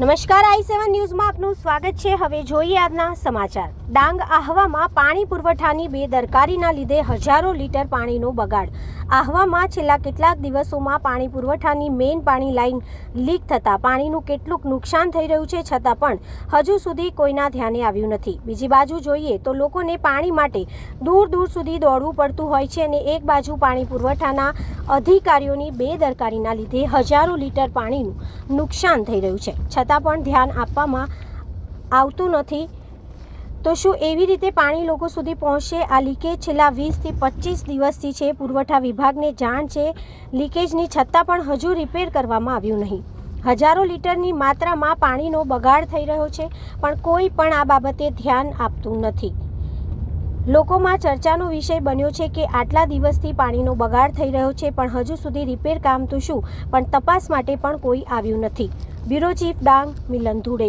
નમસ્કાર, આઈ સેવન ન્યૂઝમાં આપનું સ્વાગત છે. હવે જોઈએ આજના સમાચાર. ડાંગ આહવામાં પાણી પુરવઠાની બેદરકારીના લીધે હજારો લીટર પાણીનો બગાડ. આહવામાં છેલ્લા કેટલાક દિવસોમાં પાણી પુરવઠાની મેઇન પાણી લાઇન લીક થતાં પાણીનું કેટલુંક નુકસાન થઈ રહ્યું છે, છતાં પણ હજુ સુધી કોઈના ધ્યાને આવ્યું નથી. બીજી બાજુ જોઈએ તો લોકોને પાણી માટે દૂર દૂર સુધી દોડવું પડતું હોય છે અને એક બાજુ પાણી પુરવઠાના અધિકારીઓની બેદરકારીના લીધે હજારો લીટર પાણીનું નુકસાન થઈ રહ્યું છે. છતાં પણ ધ્યાન આપવામાં આવતું નથી. તો શું એવી રીતે પાણી લોકો સુધી પહોંચશે? આ લીકેજ છેલ્લા વીસથી પચીસ દિવસથી છે. પુરવઠા વિભાગને જાણ છે. લીકેજની છતાં પણ હજુ રિપેર કરવામાં આવ્યું નહીં. હજારો લીટરની માત્રામાં પાણીનો બગાડ થઈ રહ્યો છે, પણ કોઈ પણ આ બાબતે ધ્યાન આપતું નથી. લોકોમાં ચર્ચાનો વિષય બન્યો છે કે આટલા દિવસથી પાણીનો બગાડ થઈ રહ્યો છે, પણ હજુ સુધી રિપેર કામ તો શું? પણ તપાસ માટે પણ કોઈ આવ્યું નથી. Bureau chief Dang Milan Dhude